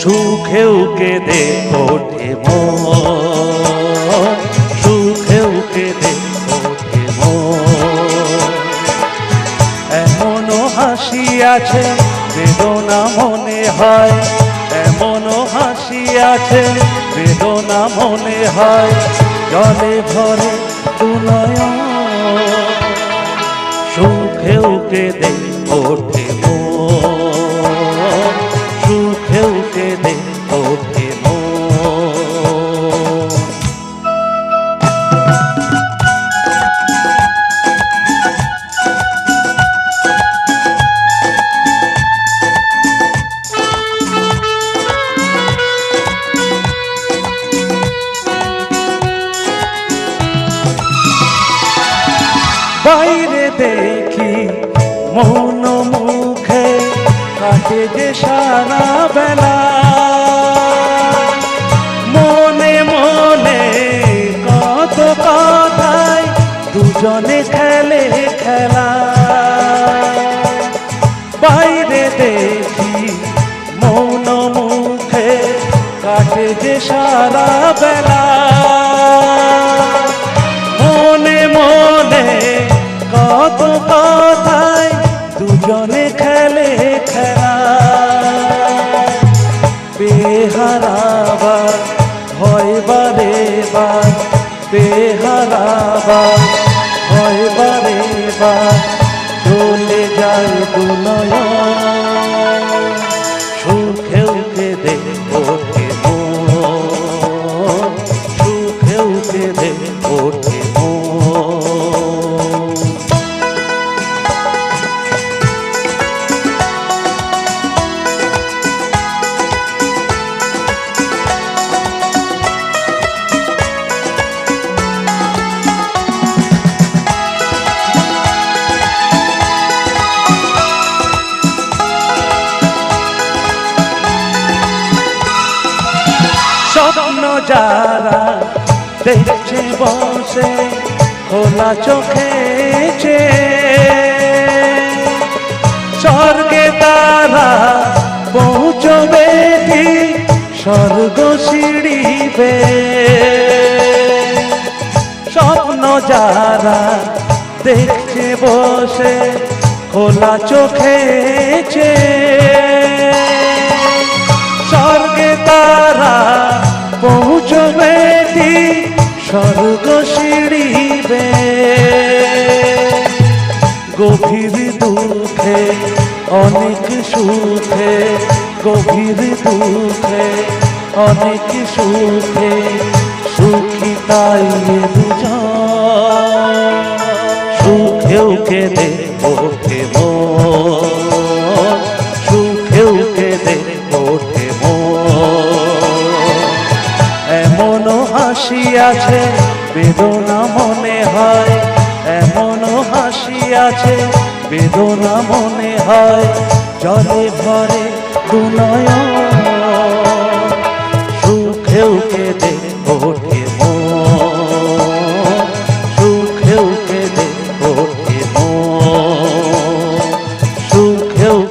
সুখেও কেঁদে ওঠে মন। সুখেও কেঁদে ওঠে মন। এমনও হাসি আছে, বেদনা মনে হয়। এমনও হাসি আছে, বেদনা মনে হয়। জলে ভরে দুনয়ন। সুখেও কেঁদে ওঠে বাইরে দেখি, মৌন মুখে কাটে যে সারা বেলা। মনে মনে কত কথায় দুজনে খেলে খেলা। বাইরে দেখি, মৌন মুখে কাটে যে সারা বেলা। বেহারাবার হয় বারে বার চলে যায় দুনয় সুখেও কেঁদে ওঠে মন সুখেও কেঁদে ওঠে যারা দেখছে বসে, খোলা চোখে স্বর্গে তারা পৌঁছবে ঠিক স্বর্গ সিঁড়িবে। স্বপ্ন যারা দেখছে বসে, খোলা চোখে স্বর্গে স্বর্গ সিঁড়িবে গভীর দুঃখে, অনেক সুখে, গভীর দুঃখে, অনেক সুখে, সুখী তাই দুজন। সুখেও কেঁদে আছে, বেদনা মনে হয়, এমন হাসি আছে, বেদনা মনে হয়, জলে ভরে দুনয় সুখেও কেঁদে